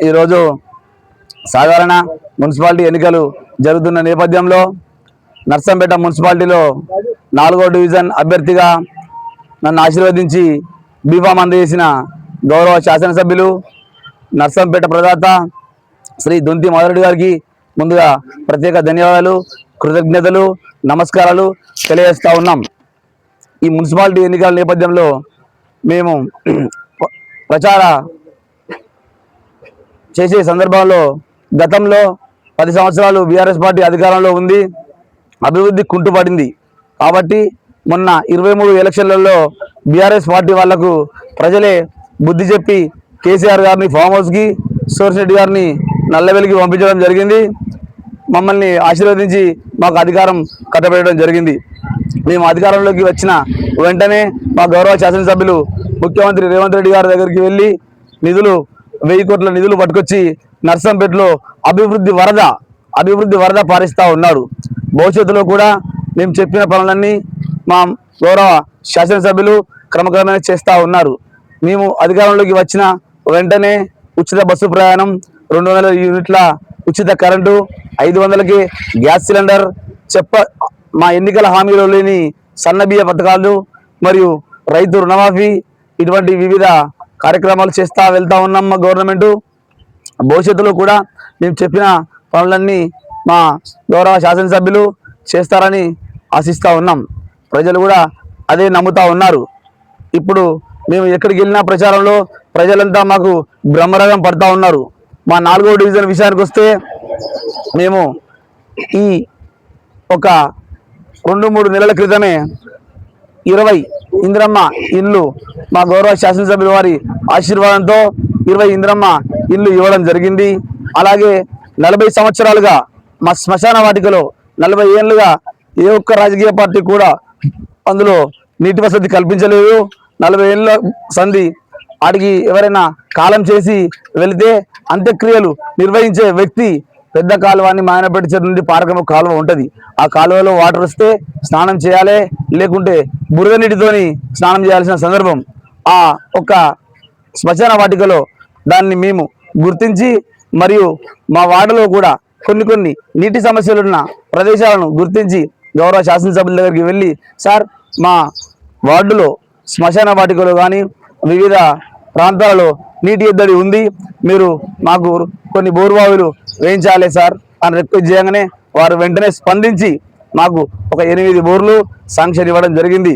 ఈరోజు సాధారణ మున్సిపాలిటీ ఎన్నికలు జరుగుతున్న నేపథ్యంలో నర్సంపేట మున్సిపాలిటీలో నాలుగో డివిజన్ అభ్యర్థిగా నన్ను ఆశీర్వదించి బీఫామ్ అందజేసిన గౌరవ శాసనసభ్యులు నర్సంపేట ప్రదాత శ్రీ దొంతి మాధురెడ్డి గారికి ముందుగా ప్రత్యేక ధన్యవాదాలు కృతజ్ఞతలు నమస్కారాలు తెలియజేస్తూ ఉన్నాం. ఈ మున్సిపాలిటీ ఎన్నికల నేపథ్యంలో మేము ప్రచార చేసే సందర్భంలో గతంలో పది సంవత్సరాలు బీఆర్ఎస్ పార్టీ అధికారంలో ఉంది అభివృద్ధి కుంటుపడింది. కాబట్టి మొన్న ఇరవై మూడు ఎలక్షన్లలో బీఆర్ఎస్ పార్టీ వాళ్ళకు ప్రజలే బుద్ధి చెప్పి కేసీఆర్ గారిని ఫామ్ హౌస్కి సోర్స్ రెడ్డి గారిని నల్లవెలికి పంపించడం జరిగింది. మమ్మల్ని ఆశీర్వదించి మాకు అధికారం కట్టబెట్టడం జరిగింది. మేము అధికారంలోకి వచ్చిన వెంటనే మా గౌరవ శాసనసభ్యులు ముఖ్యమంత్రి రేవంత్ రెడ్డి గారి దగ్గరికి వెళ్ళి నిధులు వెయ్యి కోట్ల నిధులు పట్టుకొచ్చి నర్సంపేటలో అభివృద్ధి వరద అభివృద్ధి వరద పారిస్తూ ఉన్నారు భవిష్యత్తులో కూడా మేము చెప్పిన పనులన్నీ మా గౌరవ శాసనసభ్యులు క్రమక్రమేణా చేస్తూ ఉన్నారు. మేము అధికారంలోకి వచ్చిన వెంటనే ఉచిత బస్సు ప్రయాణం రెండు వందల యూనిట్ల ఉచిత కరెంటు ఐదు వందలకి గ్యాస్ సిలిండర్ చెప్ప మా ఎన్నికల హామీలో లేని సన్నబియ్య పథకాలు మరియు రైతు రుణమాఫీ ఇటువంటి వివిధ కార్యక్రమాలు చేస్తా వెళ్తా ఉన్నాం మా గవర్నమెంటు. భవిష్యత్తులో కూడా మేము చెప్పిన పనులన్నీ మా గౌరవ శాసనసభ్యులు చేస్తారని ఆశిస్తూ ఉన్నాం. ప్రజలు కూడా అదే నమ్ముతూ ఉన్నారు. ఇప్పుడు మేము ఎక్కడికి వెళ్ళినా ప్రచారంలో ప్రజలంతా మాకు బ్రహ్మరథం పడతా ఉన్నారు. మా నాలుగో డివిజన్ విషయానికి వస్తే మేము ఈ ఒక రెండు మూడు నెలల క్రితమే ఇరవై ఇంద్రమ్మ ఇల్లు మా గౌరవ శాసనసభ్యుల వారి ఆశీర్వాదంతో ఇరవై ఇంద్రమ్మ ఇల్లు ఇవ్వడం జరిగింది. అలాగే నలభై సంవత్సరాలుగా మా శ్మశాన వాటికలో నలభై ఏళ్ళుగా ఏ ఒక్క రాజకీయ పార్టీ కూడా అందులో నీటి వసతి కల్పించలేదు. నలభై ఏళ్ళ సంధి ఆడికి ఎవరైనా కాలం చేసి వెళితే అంత్యక్రియలు నిర్వహించే వ్యక్తి పెద్ద కాలువని మాయనపేట చెరువు నుండి పారకం కాలువ ఉంటుంది. ఆ కాలువలో వాటర్ వస్తే స్నానం చేయాలి లేకుంటే బురద నీటితోని స్నానం చేయాల్సిన సందర్భం. ఆ ఒక శ్మశాన వాటికలో దాన్ని మేము గుర్తించి మరియు మా వార్డులో కూడా కొన్ని కొన్ని నీటి సమస్యలున్న ప్రదేశాలను గుర్తించి గౌరవ శాసనసభ్యుల దగ్గరికి వెళ్ళి సార్ మా వార్డులో శ్మశాన వాటికలో కానీ వివిధ ప్రాంతాలలో నీటి ఎద్దడి ఉంది. మీరు మాకు కొన్ని బోరుబావులు వేయించాలి సార్? అని రిక్వెస్ట్ చేయగానే వారు వెంటనే స్పందించి మాకు ఒక ఎనిమిది బోర్లు శాంక్షన్ ఇవ్వడం జరిగింది.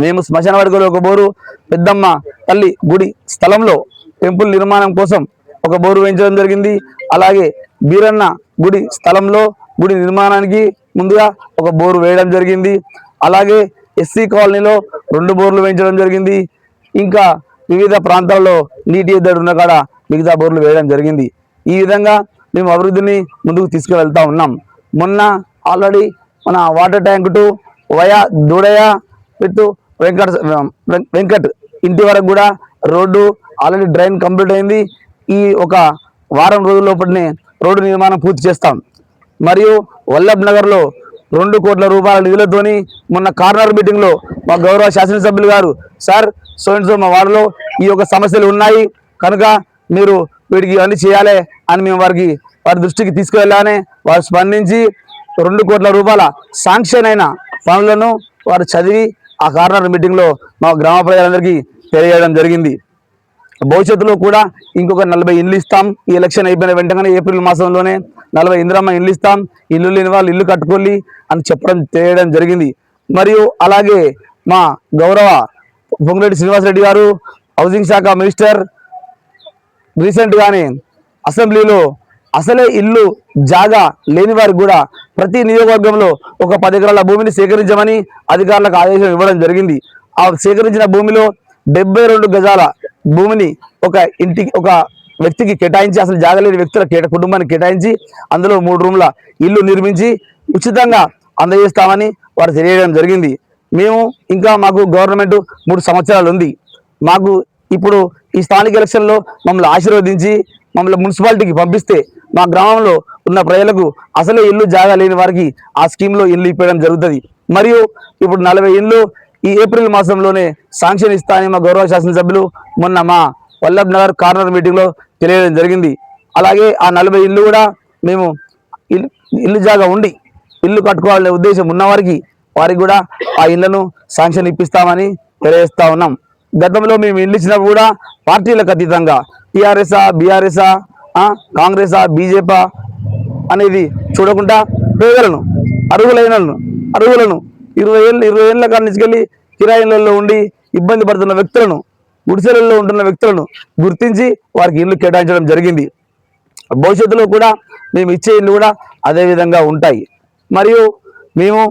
మేము శ్మశాన వాటికలో ఒక బోరు పెద్దమ్మ తల్లి గుడి స్థలంలో టెంపుల్ నిర్మాణం కోసం ఒక బోరు వేయించడం జరిగింది. అలాగే బీరన్న గుడి స్థలంలో గుడి నిర్మాణానికి ముందుగా ఒక బోరు వేయడం జరిగింది. అలాగే ఎస్సీ కాలనీలో రెండు బోర్లు వేయించడం జరిగింది. ఇంకా వివిధ ప్రాంతాల్లో నీటి ఎద్దడి ఉన్న కాడ మిగతా బోర్లు వేయడం జరిగింది. ఈ విధంగా మేము అభివృద్ధిని ముందుకు తీసుకువెళ్తా ఉన్నాం. మొన్న ఆల్రెడీ మన వాటర్ ట్యాంక్ టు వయా దూడయ విత్ వెంకట వెంకట్ ఇంటి వరకు కూడా రోడ్డు ఆల్రెడీ డ్రైన్ కంప్లీట్ అయింది. ఈ ఒక వారం రోజుల లోపలనే రోడ్డు నిర్మాణం పూర్తి చేస్తాం. మరియు వల్లభ్ నగర్లో రెండు కోట్ల రూపాయల నిధులతోని మొన్న కార్నర్ మీటింగ్లో మా గౌరవ శాసనసభ్యులు గారు సార్ సో అండ్ సో మా వార్డులో ఈ యొక్క సమస్యలు ఉన్నాయి. కనుక మీరు వీటికి అన్ని చేయాలి అని మేము వారికి వారి దృష్టికి తీసుకువెళ్ళానే వారు స్పందించి రెండు కోట్ల రూపాయల శాంక్షన్ అయిన పనులను వారు చదివి ఆ కార్నర్ మీటింగ్లో మా గ్రామ ప్రజలందరికీ తెలియజేయడం జరిగింది. భవిష్యత్తులో కూడా ఇంకొక నలభై ఇండ్లు ఇస్తాం. ఈ ఎలక్షన్ అయిపోయిన వెంటనే ఏప్రిల్ మాసంలోనే నలభై ఇందిరమ్మ ఇండ్లు ఇస్తాం. ఇల్లు లేని వాళ్ళు ఇల్లు కట్టుకోలి అని చెప్పడం తెలియడం జరిగింది. మరియు అలాగే మా గౌరవ పొంగిరెడ్డి శ్రీనివాసరెడ్డి గారు హౌసింగ్ శాఖ మినిస్టర్ రీసెంట్గానే అసెంబ్లీలో అసలే ఇల్లు జాగా లేని వారికి కూడా ప్రతి నియోజకవర్గంలో ఒక పది ఎకరాల భూమిని సేకరించమని అధికారులకు ఆదేశం ఇవ్వడం జరిగింది. ఆ సేకరించిన భూమిలో డెబ్బై రెండు గజాల భూమిని ఒక ఇంటికి ఒక వ్యక్తికి కేటాయించి అసలు జాగా లేని వ్యక్తుల కేట కుటుంబానికి కేటాయించి అందులో మూడు రూమ్ల ఇల్లు నిర్మించి ఉచితంగా అందజేస్తామని వారు తెలియడం జరిగింది. మేము ఇంకా మాకు గవర్నమెంట్ మూడు సంవత్సరాలు ఉంది. మాకు ఇప్పుడు ఈ స్థానిక ఎలక్షన్లో మమ్మల్ని ఆశీర్వదించి మమ్మల్ని మున్సిపాలిటీకి పంపిస్తే మా గ్రామంలో ఉన్న ప్రజలకు అసలే ఇల్లు జాగా లేని వారికి ఆ స్కీమ్లో ఇల్లు ఇప్పడం జరుగుతుంది. మరియు ఇప్పుడు నలభై ఇల్లు ఈ ఏప్రిల్ మాసంలోనే శాంక్షన్ ఇస్తానని మా గౌరవ శాసనసభ్యులు మొన్న మా వల్లభ్ నగర్ కార్నర్ మీటింగ్లో తెలియడం జరిగింది. అలాగే ఆ నలభై ఇల్లు కూడా మేము ఇల్లు ఇల్లు జాగా ఉండి ఇల్లు కట్టుకోవాలనే ఉద్దేశం ఉన్నవారికి వారికి కూడా ఆ ఇళ్ళను శాంక్షన్ ఇప్పిస్తామని తెలియజేస్తా ఉన్నాం. గతంలో మేము ఇల్లు ఇచ్చినప్పుడు కూడా పార్టీలకు అతీతంగా టీఆర్ఎస్ఆ బీఆర్ఎస్ఆ కాంగ్రెసా బీజేపీ అనేది చూడకుండా పేదలను అరుగులైన అరుగులను ఇరవై ఏళ్ళు ఇరవై ఏళ్ళ కాడ నుంచి కిరాయిలలో ఉండి ఇబ్బంది పడుతున్న వ్యక్తులను గుడిసెలలో ఉంటున్న వ్యక్తులను గుర్తించి వారికి ఇల్లు కేటాయించడం జరిగింది. భవిష్యత్తులో కూడా మేము ఇచ్చే ఇల్లు కూడా అదే విధంగా ఉంటాయి. మరియు మేము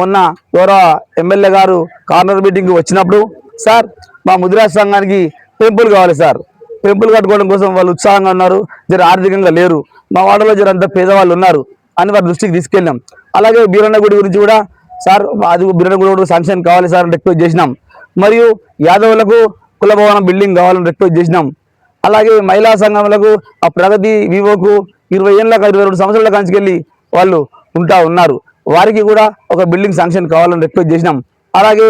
మొన్న గౌరవ ఎమ్మెల్యే గారు కార్నర్ మీటింగ్కి వచ్చినప్పుడు సార్ మా ముదిరాజ్ సంఘానికి టెంపుల్ కావాలి సార్. టెంపుల్ కట్టుకోవడం కోసం వాళ్ళు ఉత్సాహంగా ఉన్నారు. జర ఆర్థికంగా లేరు. మా వాడలో జర అంత పేదవాళ్ళు ఉన్నారు. అని వారి దృష్టికి తీసుకెళ్ళాం. అలాగే బీరన్న గుడి గురించి కూడా సార్ అది బీరన్న గుడి కూడా శాంక్షన్ కావాలి సార్ అని రిక్వెస్ట్ చేసినాం. మరియు యాదవులకు కులభవనం బిల్డింగ్ కావాలని రిక్వెస్ట్ చేసినాం. అలాగే మహిళా సంఘములకు ఆ ప్రగతి వివోకు ఇరవై ఏళ్ళ ఇరవై రెండు సంవత్సరాల కంచుకెళ్ళి వాళ్ళు ఉంటా ఉన్నారు. వారికి కూడా ఒక బిల్డింగ్ శాంక్షన్ కావాలని రిక్వెస్ట్ చేసినాం. అలాగే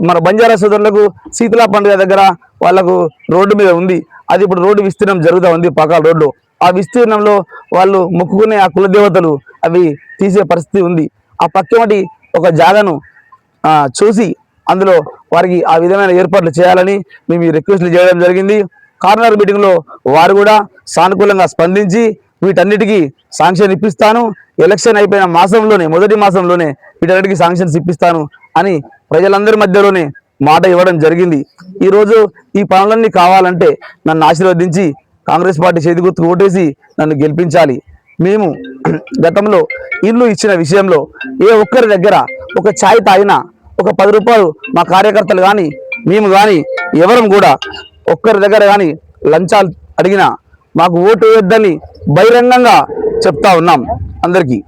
మన బంజారా సోదరులకు శీతలా పండుగ దగ్గర వాళ్ళకు రోడ్డు మీద ఉంది. అది ఇప్పుడు రోడ్డు విస్తీర్ణం జరుగుతూ ఉంది పాకాల రోడ్డు ఆ విస్తీర్ణంలో వాళ్ళు మొక్కుకునే ఆ కులదేవతలు అవి తీసే పరిస్థితి ఉంది. ఆ పక్కమటి ఒక జాగను చూసి అందులో వారికి ఆ విధమైన ఏర్పాట్లు చేయాలని మేము రిక్వెస్ట్లు చేయడం జరిగింది. కార్నర్ మీటింగ్లో వారు కూడా సానుకూలంగా స్పందించి వీటన్నిటికీ శాంక్షన్ ఇప్పిస్తాను. ఎలక్షన్ అయిపోయిన మాసంలోనే మొదటి మాసంలోనే వీటన్నిటికీ శాంక్షన్స్ ఇప్పిస్తాను అని ప్రజలందరి మధ్యలోనే మాట ఇవ్వడం జరిగింది. ఈరోజు ఈ పనులన్నీ కావాలంటే నన్ను ఆశీర్వదించి కాంగ్రెస్ పార్టీ చేతి గుర్తు ఓటేసి నన్ను గెలిపించాలి. మేము గతంలో ఇల్లు ఇచ్చిన విషయంలో ఏ ఒక్కరి దగ్గర ఒక ఛాయ్ తాగినా ఒక పది రూపాయలు మా కార్యకర్తలు కానీ మేము కానీ ఎవరం కూడా ఒక్కరి దగ్గర కానీ లంచాలు అడిగినా మాకు ఓటు వేయొద్దని బహిరంగంగా చెప్తా ఉన్నాం అందరికీ.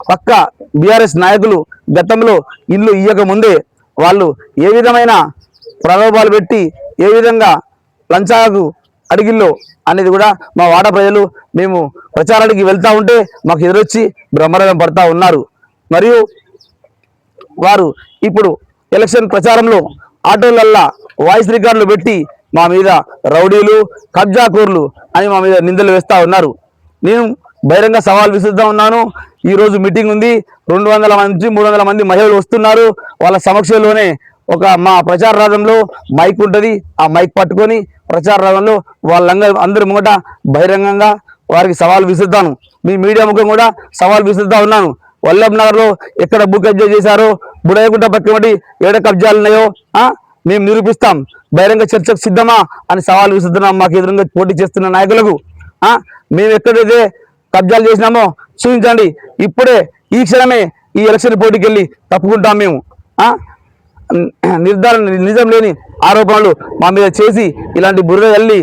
పక్క బీఆర్ఎస్ నాయకులు గతంలో ఇల్లు ఇయ్యక ముందే వాళ్ళు ఏ విధమైన ప్రలోభాలు పెట్టి ఏ విధంగా లంచాలకు అడిగిల్లో అనేది కూడా మా వాడ ప్రజలు మేము ప్రచారానికి వెళ్తూ ఉంటే మాకు ఎదురొచ్చి బ్రహ్మరథం పడతా ఉన్నారు. మరియు వారు ఇప్పుడు ఎలక్షన్ ప్రచారంలో ఆటోలల్లా వాయిస్ రికార్డులు పెట్టి మా మీద రౌడీలు కబ్జాకూర్లు అని మా మీద నిందలు వేస్తూ ఉన్నారు. నేను బహిరంగ సవాల్ విసురుతా ఉన్నాను. ఈ రోజు మీటింగ్ ఉంది. రెండు వందల మంది మూడు వందల మంది మహిళలు వస్తున్నారు. వాళ్ళ సమక్షంలోనే ఒక మా ప్రచార రథంలో మైక్ ఉంటుంది. ఆ మైక్ పట్టుకొని ప్రచార రథంలో వాళ్ళందరూ అందరి ముంగట బహిరంగంగా వారికి సవాల్ విసురుతాను. మీ మీడియా ముఖం కూడా సవాల్ విసురుతా ఉన్నాను. వల్లభ్ నగర్లో ఎక్కడ భూ కబ్జా చేశారో బుడయగుంట పక్కమటి ఏడ కబ్జాలు ఉన్నాయో మేము నిరూపిస్తాం. బహిరంగ చర్చకు సిద్ధమా అని సవాల్ విసురుతున్నాం. మాకు ఎదురుగా పోటీ చేస్తున్న నాయకులకు మేము ఎక్కడైతే కబ్జాలు చేసినామో చూపించండి ఇప్పుడే ఈ క్షణమే ఈ ఎలక్షన్ పోటీకి వెళ్ళి తప్పుకుంటాం మేము. నిర్ధారణ నిజం లేని ఆరోపణలు మా మీద చేసి ఇలాంటి బుర్ర తల్లి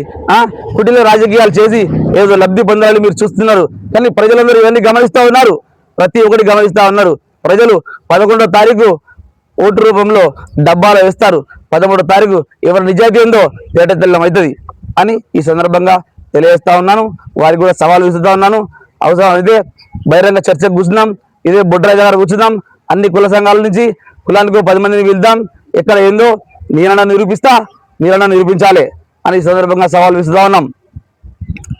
కుటిల రాజకీయాలు చేసి ఏదో లబ్ధి పొందాలని మీరు చూస్తున్నారు. కానీ ప్రజలందరూ ఇవన్నీ గమనిస్తూ ఉన్నారు. ప్రతి ఒక్కటి గమనిస్తూ ఉన్నారు. ప్రజలు పదకొండో తారీఖు ఓటు రూపంలో డబ్బాలో వేస్తారు. పదమూడో తారీఖు ఎవరి నిజాయితీ ఉందో తేట తెల్లం అవుతుంది అని ఈ సందర్భంగా తెలియజేస్తా ఉన్నాను. వారికి కూడా సవాల్ విసురుతా ఉన్నాను. అవసరం అయితే బహిరంగ చర్చకు కూర్చున్నాం ఇదే బొడ్రాజు గారు కూర్చున్నాం అన్ని కుల సంఘాల నుంచి కులానికి పది మందిని పిలుద్దాం ఎక్కడ ఏందో నేనన్నా నిరూపిస్తా మీరన్నా నిరూపించాలి అని సందర్భంగా సవాల్ విసురుతా ఉన్నాం.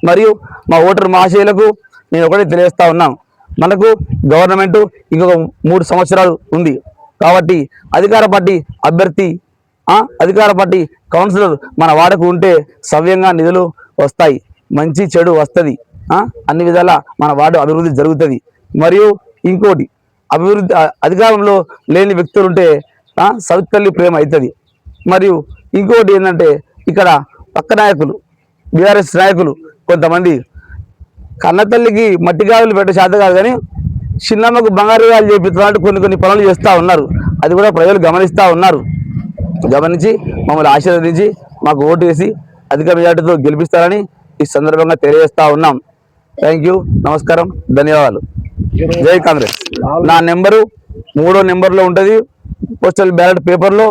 మరియు మా ఓటర్ మహాశయులకు నేను ఒకటే తెలియజేస్తా ఉన్నాను మనకు గవర్నమెంట్ ఇంకొక మూడు సంవత్సరాలు ఉంది. కాబట్టి అధికార పార్టీ అభ్యర్థి అధికార పార్టీ కౌన్సిలర్ మన వాడకు ఉంటే సవ్యంగా నిధులు వస్తాయి మంచి చెడు వస్తుంది. అన్ని విధాల మన వార్డు అభివృద్ధి జరుగుతుంది. మరియు ఇంకోటి అభివృద్ధి అధికారంలో లేని వ్యక్తులు ఉంటే సౌత్కల్లి సవితల్లి ప్రేమ అవుతుంది మరియు ఇంకోటి ఏంటంటే ఇక్కడ పక్క నాయకులు బీఆర్ఎస్ నాయకులు కొంతమంది కన్నతల్లికి మట్టి గాజులు పెట్టే చేత కాదు కానీ చిన్నమ్మకు బంగారు గాజులు చేపిస్తున్నట్టు కొన్ని కొన్ని పనులు చేస్తూ ఉన్నారు. అది కూడా ప్రజలు గమనిస్తూ ఉన్నారు. గమనించి మమ్మల్ని ఆశీర్వదించి మాకు ఓటు వేసి అధిక మెజార్టీతో గెలిపిస్తారని ఈ సందర్భంగా తెలియజేస్తూ ఉన్నాం. థ్యాంక్ యూ నమస్కారం. ధన్యవాదాలు. జై కాంగ్రెస్. నా నెంబరు మూడో నెంబర్లో ఉంటుంది. పోస్టల్ బ్యాలెట్ పేపర్లో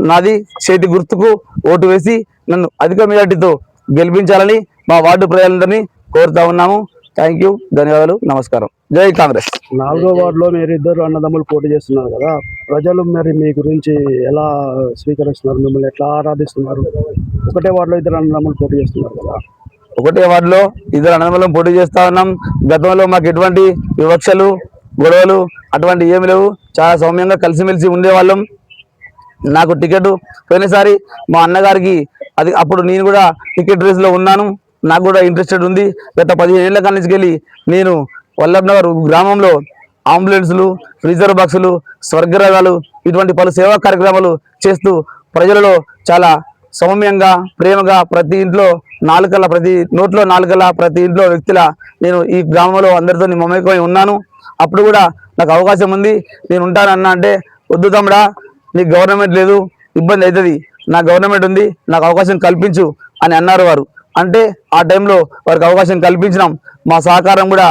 నాది చేతి గుర్తుకు ఓటు వేసి నన్ను అధిక మెజార్టీతో గెలిపించాలని మా వార్డు ప్రజలందరినీ కోరుతా ఉన్నాము. థ్యాంక్ యూ ధన్యవాదాలు. నమస్కారం. జై కాంగ్రెస్. నాలుగో వార్డులో మీరు ఇద్దరు అన్నదమ్ములు పోటీ చేస్తున్నారు కదా. ప్రజలు మరి మీ గురించి ఎలా స్వీకరిస్తున్నారు? మిమ్మల్ని ఎట్లా ఆరాధిస్తున్నారు? ఒకటే వార్డులో ఇద్దరు అన్నదమ్ములు పోటీ చేస్తున్నారు కదా. ఒకటే వార్డులో ఇద్దరు అనంతరం పోటీ చేస్తా ఉన్నాం. గతంలో మాకు ఎటువంటి వివక్షలు గొడవలు అటువంటి ఏమి లేవు. చాలా సౌమ్యంగా కలిసిమెలిసి ఉండేవాళ్ళం. నాకు టికెట్ పోయినసారి మా అన్నగారికి అది అప్పుడు నేను కూడా టికెట్ రేస్లో ఉన్నాను. నాకు కూడా ఇంట్రెస్టెడ్ ఉంది. గత పదిహేను ఏళ్ళ కాడి నుంచి వెళ్ళి నేను వల్లభనగర్ గ్రామంలో అంబులెన్సులు ఫ్రీజర్ బాక్సులు స్వర్గరాగాలు ఇటువంటి పలు సేవా కార్యక్రమాలు చేస్తూ ప్రజలలో చాలా సౌమ్యంగా ప్రేమగా ప్రతి ఇంట్లో నాలుకల ప్రతి నోట్లో నాలుకల ప్రతి ఇంట్లో వ్యక్తుల నేను ఈ గ్రామంలో అందరితో మమేకమై ఉన్నాను. అప్పుడు కూడా నాకు అవకాశం ఉంది. నేను ఉంటానన్నా అంటే వద్దు తమ్ముడా నీకు గవర్నమెంట్ లేదు ఇబ్బంది అవుతుంది. నా గవర్నమెంట్ ఉంది నాకు అవకాశం కల్పించు అని అన్నారు వారు. అంటే ఆ టైంలో వారికి అవకాశం కల్పించినాం. మా సహకారం కూడా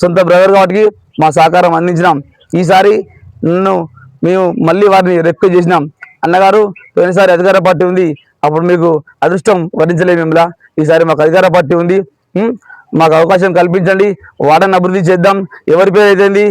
సొంత బ్రదర్ కాబట్టి మా సహకారం అందించినాం. ఈసారి నన్ను మేము మళ్ళీ వారిని రిక్వెస్ట్ చేసినాం. అన్నగారు పోయినసారి అధికార పార్టీ ఉంది. అప్పుడు మీకు అదృష్టం వరించలేము ఈసారి మాకు అధికార పార్టీ ఉంది. మాకు అవకాశం కల్పించండి. వాడని అభివృద్ధి చేద్దాం. ఎవరి పేరు అయితేంది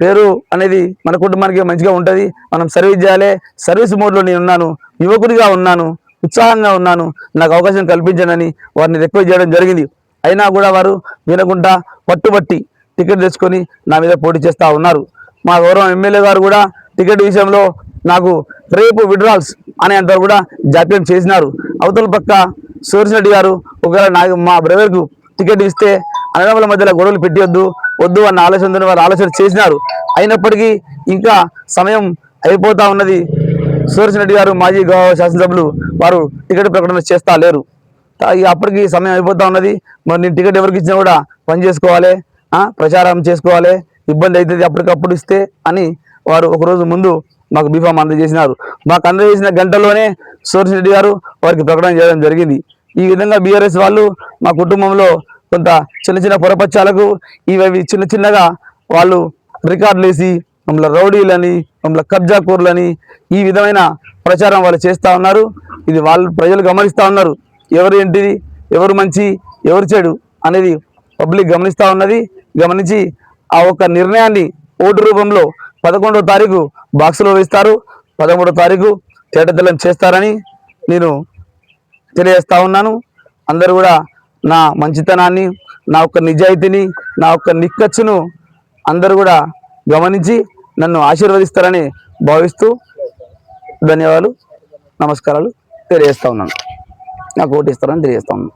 పేరు అనేది మన కుటుంబానికి మంచిగా ఉంటుంది. మనం సర్వీస్ చేయాలి. సర్వీస్ మోడ్లో నేను ఉన్నాను. యువకుడిగా ఉన్నాను. ఉత్సాహంగా ఉన్నాను. నాకు అవకాశం కల్పించండి. వారిని రిక్వెస్ట్ చేయడం జరిగింది. అయినా కూడా వారు వినకుండా పట్టుబట్టి టికెట్ తెచ్చుకొని నా మీద పోటీ చేస్తూ ఉన్నారు. మా గౌరవం ఎమ్మెల్యే గారు కూడా టికెట్ విషయంలో నాకు రేపు విడ్రాల్స్ అనేంతవరకు కూడా జాప్యం చేసినారు. అవతల పక్క సూర్యరెడ్డి గారు ఒకవేళ నాకు మా బ్రదర్కు టికెట్ ఇస్తే అన్నదమ్ముల మధ్యలో గొడవలు పెట్టియొద్దు వద్దు అన్న ఆలోచన వారు ఆలోచన చేసినారు. అయినప్పటికీ ఇంకా సమయం అయిపోతా ఉన్నది. సూర్యరెడ్డి గారు మాజీ గౌరవ శాసనసభ్యులు వారు టికెట్ ప్రకటన చేస్తా లేరు. అప్పటికీ అప్పటికి సమయం అయిపోతా ఉన్నది. మరి నేను టికెట్ ఎవరికి ఇచ్చినా కూడా పని చేసుకోవాలి ప్రచారం చేసుకోవాలి ఇబ్బంది అవుతుంది అప్పటికప్పుడు ఇస్తే అని వారు ఒకరోజు ముందు మాకు బీఫామ్ అందజేసినారు. మాకు అందజేసిన గంటలోనే సూర్యరెడ్డి గారు వారికి ప్రకటన చేయడం జరిగింది. ఈ విధంగా బీఆర్ఎస్ వాళ్ళు మా కుటుంబంలో కొంత చిన్న చిన్న పొరపచ్చాలకు ఇవి చిన్న చిన్నగా వాళ్ళు రికార్డులు వేసి మమ్మల్ని రౌడీలని మమ్మల్ని కబ్జా కూరలని ఈ విధమైన ప్రచారం వాళ్ళు చేస్తూ ఉన్నారు. ఇది వాళ్ళు ప్రజలు గమనిస్తూ ఉన్నారు. ఎవరు ఏంటిది ఎవరు మంచి ఎవరు చెడు అనేది పబ్లిక్ గమనిస్తూ ఉన్నది. గమనించి ఆ ఒక్క నిర్ణయాన్ని ఓటు రూపంలో పదకొండవ తారీఖు బాక్సులో వేస్తారు. పదమూడో తారీఖు తేటతెల్లం చేస్తారని నేను తెలియజేస్తా ఉన్నాను. అందరూ కూడా నా మంచితనాన్ని నా యొక్క నిజాయితీని నా యొక్క నిక్కచ్చును అందరూ కూడా గమనించి నన్ను ఆశీర్వదిస్తారని భావిస్తూ ధన్యవాదాలు నమస్కారాలు తెలియజేస్తా ఉన్నాను. నాకు ఓటు ఇస్తారని తెలియజేస్తా ఉన్నాను.